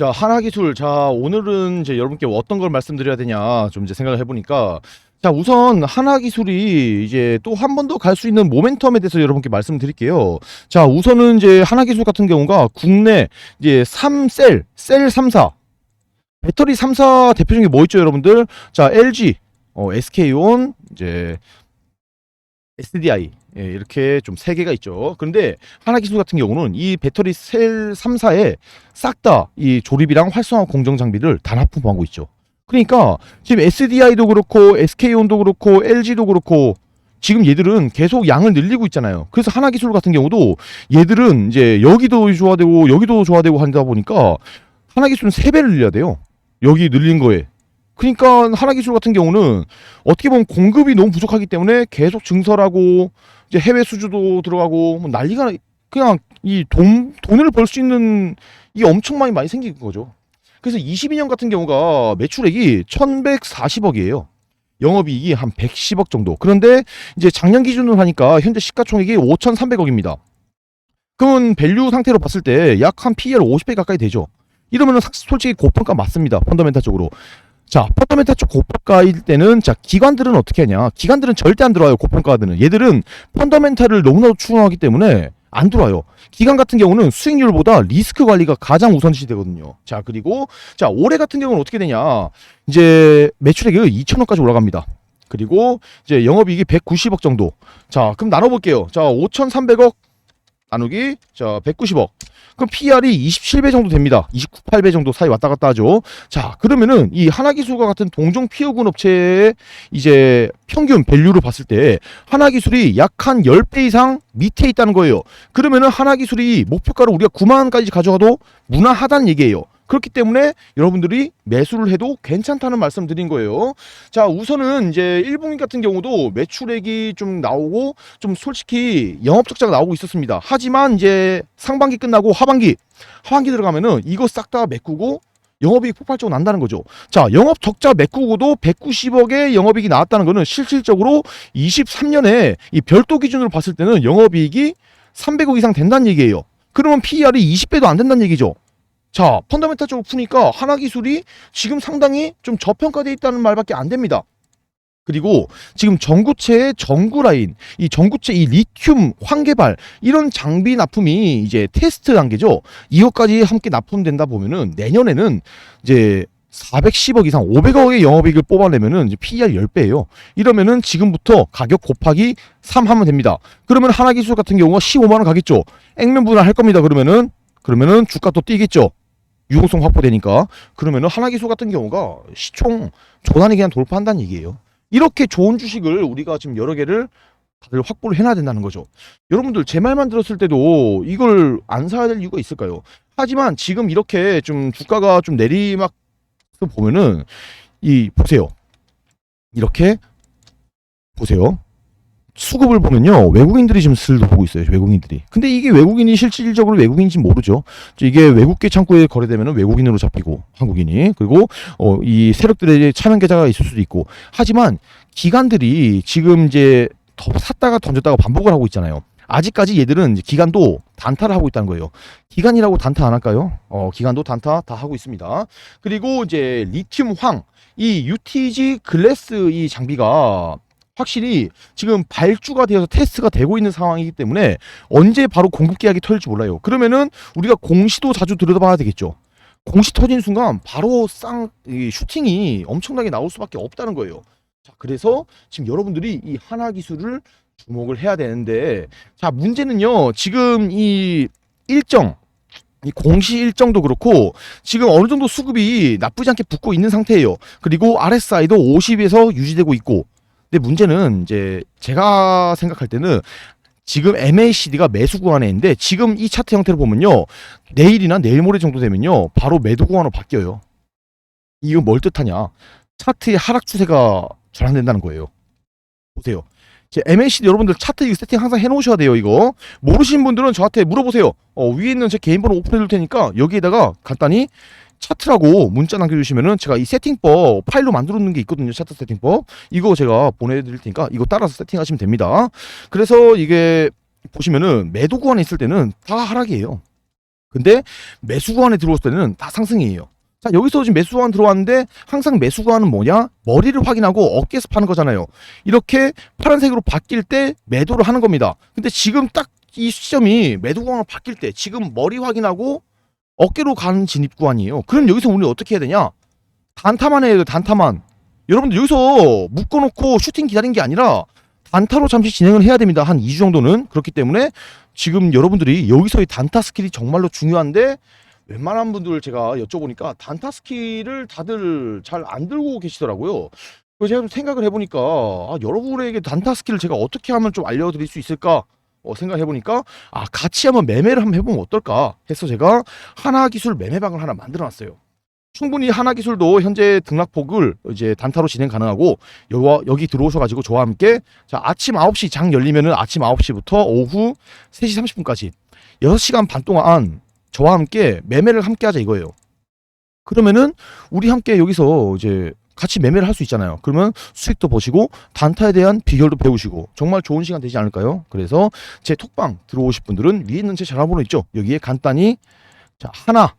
자, 하나기술. 자, 오늘은 이제 여러분께 어떤 걸 말씀드려야 되냐 좀 이제 생각을 해보니까 자, 우선 하나기술이 이제 또 한 번 더 갈 수 있는 모멘텀에 대해서 여러분께 말씀드릴게요. 자, 우선은 이제 하나기술 같은 경우가 국내 이제 3셀, 셀 3사, 배터리 3사 대표적인 게 뭐 있죠, 여러분들? 자, LG, 어, SK온, 이제 SDI 예, 이렇게 좀 세 개가 있죠. 그런데 하나기술 같은 경우는 이 배터리 셀 3사에 싹 다 이 조립이랑 활성화 공정 장비를 다 납품하고 있죠. 그러니까 지금 SDI도 그렇고 SK온도 그렇고 LG도 그렇고 지금 얘들은 계속 양을 늘리고 있잖아요. 그래서 하나 기술 같은 경우도 얘들은 이제 여기도 좋아되고 여기도 좋아되고 하다 보니까 하나 기술은 세 배를 늘려야 돼요. 여기 늘린 거에. 그러니까 하나 기술 같은 경우는 어떻게 보면 공급이 너무 부족하기 때문에 계속 증설하고 이제 해외 수주도 들어가고 뭐 난리가 그냥 이 돈 돈을 벌 수 있는 이게 엄청 많이 많이 생긴 거죠. 그래서 22년 같은 경우가 매출액이 1,140억이에요. 영업이익이 한 110억 정도. 그런데 이제 작년 기준으로 하니까 현재 시가총액이 5,300억입니다. 그러면 밸류 상태로 봤을 때 약 한 PER 50배 가까이 되죠. 이러면은 사- 솔직히 고평가 맞습니다. 펀더멘탈적으로. 자, 펀더멘탈 쪽 고평가일 때는 자, 기관들은 어떻게 하냐? 기관들은 절대 안 들어와요. 고평가들은. 얘들은 펀더멘탈을 너무나도 추궁하기 때문에 안 들어와요. 기관 같은 경우는 수익률보다 리스크 관리가 가장 우선시 되거든요. 자, 그리고 자, 올해 같은 경우는 어떻게 되냐? 이제 매출액이 2천억까지 올라갑니다. 그리고 이제 영업이익이 190억 정도. 자, 그럼 나눠 볼게요. 자, 5,300억 나누기 자, 190억. 그럼 PR이 27배 정도 됩니다. 29, 배 정도 사이 왔다 갔다 하죠. 자, 그러면은 이 하나기술과 같은 동종 피어군 업체의 이제 평균 밸류를 봤을 때 하나기술이 약 한 10배 이상 밑에 있다는 거예요. 그러면은 하나기술이 목표가를 우리가 9만 원까지 가져가도 무난하다는 얘기예요. 그렇기 때문에 여러분들이 매수를 해도 괜찮다는 말씀 드린 거예요. 자, 우선은 이제 1분기 같은 경우도 매출액이 좀 나오고 좀 솔직히 영업 적자가 나오고 있었습니다. 하지만 이제 상반기 끝나고 하반기 하반기 들어가면은 이거 싹 다 메꾸고 영업이익 폭발적으로 난다는 거죠. 자, 영업 적자 메꾸고도 190억의 영업이익이 나왔다는 거는 실질적으로 23년에 이 별도 기준으로 봤을 때는 영업이익이 300억 이상 된다는 얘기예요. 그러면 PER이 20배도 안 된다는 얘기죠. 자, 펀더멘탈 쪽으로 푸니까 하나 기술이 지금 상당히 좀 저평가돼 있다는 말밖에 안 됩니다. 그리고 지금 전구체의 전구 라인, 이 전구체 이 리튬 환개발 이런 장비 납품이 이제 테스트 단계죠. 이것까지 함께 납품된다 보면은 내년에는 이제 410억 이상 500억의 영업이익을 뽑아내면은 이제 PER 10배예요. 이러면은 지금부터 가격 곱하기 3 하면 됩니다. 그러면 하나 기술 같은 경우가 15만 원 가겠죠. 액면 분할할 겁니다. 그러면은 그러면은 주가 또 뛰겠죠. 유동성 확보되니까 그러면은 하나기술 같은 경우가 시총 조단위 그냥 돌파한다는 얘기예요. 이렇게 좋은 주식을 우리가 지금 여러 개를 다들 확보를 해놔야 된다는 거죠. 여러분들 제 말만 들었을 때도 이걸 안 사야 될 이유가 있을까요? 하지만 지금 이렇게 좀 주가가 좀 내리막 보면은 이 보세요. 이렇게 보세요. 수급을 보면요 외국인들이 지금 슬도 보고 있어요 외국인들이 근데 이게 외국인이 실질적으로 외국인인지 모르죠 이게 외국계 창구에 거래되면 외국인으로 잡히고 한국인이 그리고 어, 이 세력들의 차명 계좌가 있을 수도 있고 하지만 기관들이 지금 이제 더 샀다가 던졌다가 반복을 하고 있잖아요 아직까지 얘들은 기간도 단타를 하고 있다는 거예요. 기간이라고 단타 안 할까요? 어, 기간도 단타 다 하고 있습니다. 그리고 이제 리튬 황, 이 UTG 글래스 이 장비가 확실히 지금 발주가 되어서 테스트가 되고 있는 상황이기 때문에 언제 바로 공급 계약이 터질지 몰라요. 그러면은 우리가 공시도 자주 들여다봐야 되겠죠. 공시 터진 순간 바로 쌍이 슈팅이 엄청나게 나올 수밖에 없다는 거예요. 자, 그래서 지금 여러분들이 이 하나 기술을 주목을 해야 되는데 자, 문제는요. 지금 이 일정 이 공시 일정도 그렇고 지금 어느 정도 수급이 나쁘지 않게 붙고 있는 상태예요. 그리고 RSI도 50에서 유지되고 있고 근데 문제는 이제 제가 생각할 때는 지금 MACD가 매수 구간에 있는데 지금 이 차트 형태를 보면요. 내일이나 내일 모레 정도 되면요. 바로 매도 구간으로 바뀌어요. 이거 뭘 뜻하냐? 차트의 하락 추세가 전환된다는 거예요. 보세요. 제 MACD 여러분들 차트 이거 세팅 항상 해놓으셔야 돼요. 이거 모르시는 분들은 저한테 물어보세요. 어, 위에 있는 제 개인 번호 오픈해 둘 테니까 여기에다가 간단히 차트라고 문자 남겨주시면은 제가 이 세팅법 파일로 만들어 놓은 게 있거든요. 차트 세팅법 이거 제가 보내드릴 테니까 이거 따라서 세팅하시면 됩니다. 그래서 이게 보시면은 매도 구간에 있을 때는 다 하락이에요. 근데 매수 구간에 들어왔을 때는 다 상승이에요. 자, 여기서 지금 매수 구간 들어왔는데 항상 매수 구간은 뭐냐? 머리를 확인하고 어깨에서 파는 거잖아요. 이렇게 파란색으로 바뀔 때 매도를 하는 겁니다. 근데 지금 딱 이 시점이 매도 구간으로 바뀔 때 지금 머리 확인하고 어깨로 가는 진입 구간이에요. 그럼 여기서 우리 어떻게 해야 되냐? 단타만 해요, 단타만. 여러분들 여기서 묶어놓고 슈팅 기다린 게 아니라 단타로 잠시 진행을 해야 됩니다. 한 2주 정도는. 그렇기 때문에 지금 여러분들이 여기서의 단타 스킬이 정말로 중요한데 웬만한 분들 제가 여쭤보니까 단타 스킬을 다들 잘 안 들고 계시더라고요. 그래서 제가 좀 생각을 해보니까 아, 여러분에게 단타 스킬을 제가 어떻게 하면 좀 알려드릴 수 있을까 어, 생각해보니까 아 같이 한번 매매를 한번 해보면 어떨까 해서 제가 하나 기술 매매방을 하나 만들어놨어요. 충분히 하나 기술도 현재 등락폭을 이제 단타로 진행 가능하고 여, 여기 들어오셔가지고 저와 함께 자 아침 9시 장 열리면은 아침 9시부터 오후 3시 30분까지 6시간 반 동안 저와 함께 매매를 함께 하자 이거예요. 그러면은 우리 함께 여기서 이제 같이 매매를 할 수 있잖아요. 그러면 수익도 보시고 단타에 대한 비결도 배우시고 정말 좋은 시간 되지 않을까요? 그래서 제 톡방 들어오실 분들은 위에 있는 제 전화번호 있죠. 여기에 간단히 자 하나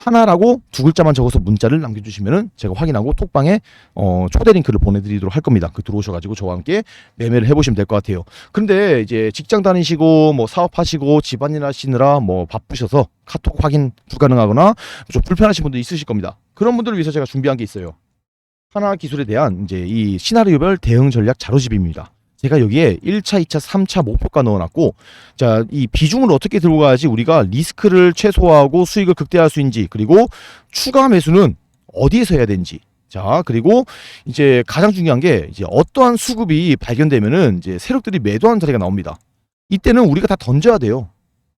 하나라고 두 글자만 적어서 문자를 남겨주시면은 제가 확인하고 톡방에 어, 초대 링크를 보내드리도록 할 겁니다. 그 들어오셔가지고 저와 함께 매매를 해보시면 될 것 같아요. 근데 이제 직장 다니시고 뭐 사업하시고 집안일 하시느라 뭐 바쁘셔서 카톡 확인 불가능하거나 좀 불편하신 분들 있으실 겁니다. 그런 분들을 위해서 제가 준비한 게 있어요. 하나 기술에 대한 이제 이 시나리오별 대응 전략 자료집입니다. 제가 여기에 1차, 2차, 3차 목표가 넣어놨고, 자, 이 비중을 어떻게 들고 가야지 우리가 리스크를 최소화하고 수익을 극대화할 수 있는지, 그리고 추가 매수는 어디에서 해야 되는지, 자, 그리고 이제 가장 중요한 게 이제 어떠한 수급이 발견되면은 이제 세력들이 매도하는 자리가 나옵니다. 이때는 우리가 다 던져야 돼요.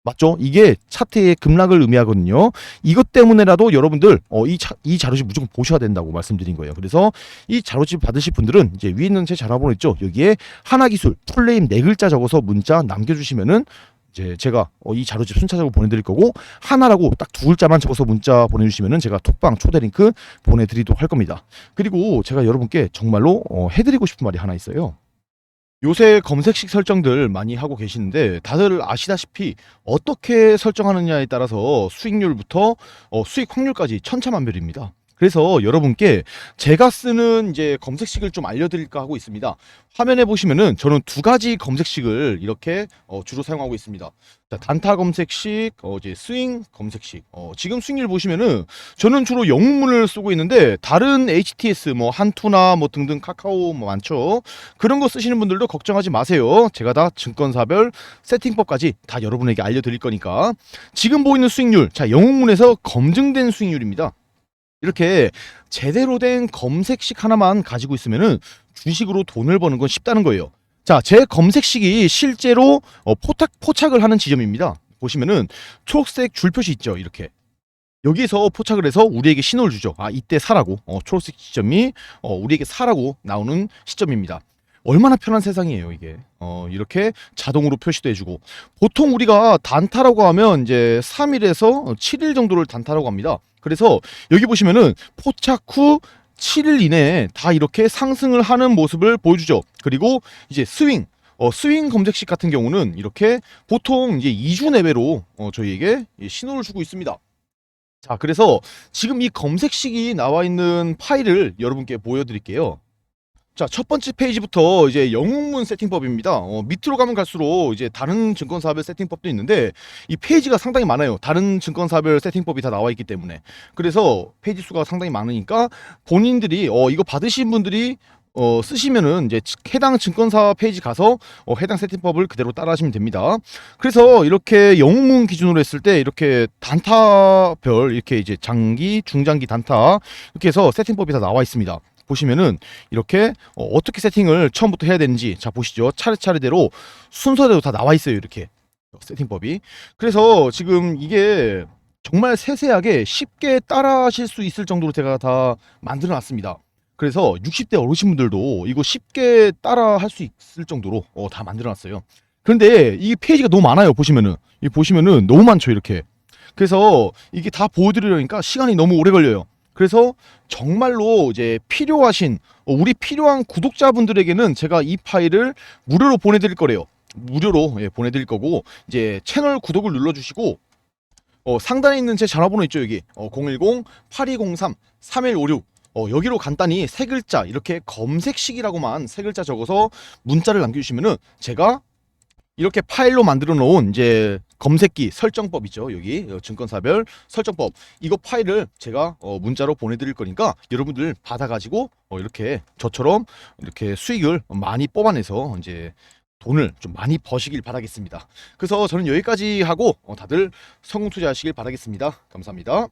맞죠? 이게 차트의 급락을 의미하거든요. 이것 때문에라도 여러분들 어, 이, 자, 이 자료집 무조건 보셔야 된다고 말씀드린 거예요. 그래서 이 자료집 받으실 분들은 이제 위에 있는 제 전화번호 있죠. 여기에 하나기술 풀네임 네 글자 적어서 문자 남겨주시면은 이제 제가 어, 이 자료집 순차적으로 보내드릴 거고 하나라고 딱 두 글자만 적어서 문자 보내주시면은 제가 톡방 초대 링크 보내드리도록 할 겁니다. 그리고 제가 여러분께 정말로 어, 해드리고 싶은 말이 하나 있어요. 요새 검색식 설정들 많이 하고 계시는데 다들 아시다시피 어떻게 설정하느냐에 따라서 수익률부터 어, 수익 확률까지 천차만별입니다. 그래서 여러분께 제가 쓰는 이제 검색식을 좀 알려드릴까 하고 있습니다. 화면에 보시면은 저는 두 가지 검색식을 이렇게 어, 주로 사용하고 있습니다. 자, 단타 검색식, 어, 이제 스윙 검색식. 어, 지금 수익률 보시면은 저는 주로 영문을 쓰고 있는데 다른 HTS 뭐 한투나 뭐 등등 카카오 뭐 많죠. 그런 거 쓰시는 분들도 걱정하지 마세요. 제가 다 증권사별 세팅법까지 다 여러분에게 알려드릴 거니까 지금 보이는 수익률, 자 영웅문에서 검증된 수익률입니다. 이렇게 제대로 된 검색식 하나만 가지고 있으면은 주식으로 돈을 버는 건 쉽다는 거예요. 자, 제 검색식이 실제로 어, 포착, 포착을 하는 지점입니다. 보시면은 초록색 줄 표시 있죠, 이렇게. 여기서 포착을 해서 우리에게 신호를 주죠. 아, 이때 사라고. 어, 초록색 지점이 어, 우리에게 사라고 나오는 시점입니다. 얼마나 편한 세상이에요, 이게. 어, 이렇게 자동으로 표시도 해주고. 보통 우리가 단타라고 하면 이제 3일에서 7일 정도를 단타라고 합니다. 그래서 여기 보시면은 포착 후 7일 이내에 다 이렇게 상승을 하는 모습을 보여주죠. 그리고 이제 스윙. 어, 스윙 검색식 같은 경우는 이렇게 보통 이제 2주 내외로 어, 저희에게 이 신호를 주고 있습니다. 자, 그래서 지금 이 검색식이 나와 있는 파일을 여러분께 보여드릴게요. 자, 첫 번째 페이지부터 이제 영웅문 세팅법입니다. 어, 밑으로 가면 갈수록 이제 다른 증권사별 세팅법도 있는데 이 페이지가 상당히 많아요. 다른 증권사별 세팅법이 다 나와 있기 때문에. 그래서 페이지 수가 상당히 많으니까 본인들이 어, 이거 받으신 분들이 어, 쓰시면은 이제 해당 증권사 페이지 가서 어, 해당 세팅법을 그대로 따라하시면 됩니다. 그래서 이렇게 영웅문 기준으로 했을 때 이렇게 단타별 이렇게 이제 장기, 중장기 단타 이렇게 해서 세팅법이 다 나와 있습니다. 보시면은 이렇게 어, 떻게 세팅을 처음부터 해야 되는지 자 보시죠. 차례차례대로 순서대로 다 나와 있어요 이렇게. 세팅법이. 그래서 지금 이게 정말 세세하게 쉽게 따라 하실 수 있을 정도로 제가 다 만들어 놨습니다. 그래서 60대 어르신분들도 이거 쉽게 따라 할 수 있을 정도로 어, 다 만들어 놨어요. 그런데 이 페이지가 너무 많아요 보시면은. 이 보시면은 너무 많죠 이렇게. 그래서 이게 다 보여드리려니까 시간이 너무 오래 걸려요 그래서 정말로 이제 필요하신 어, 우리 필요한 구독자분들에게는 제가 이 파일을 무료로 보내드릴 거래요. 무료로 예, 보내드릴 거고 이제 채널 구독을 눌러주시고 어, 상단에 있는 제 전화번호 있죠 여기 어, 010-8203-3156 어, 여기로 간단히 세 글자 이렇게 검색식이라고만 세 글자 적어서 문자를 남겨주시면은 제가 이렇게 파일로 만들어 놓은 이제 검색기 설정법이죠 여기 어, 증권사별 설정법 이거 파일을 제가 어, 문자로 보내드릴 거니까 여러분들 받아가지고 어, 이렇게 저처럼 이렇게 수익을 많이 뽑아내서 이제 돈을 좀 많이 버시길 바라겠습니다. 그래서 저는 여기까지 하고 어, 다들 성공 투자하시길 바라겠습니다. 감사합니다.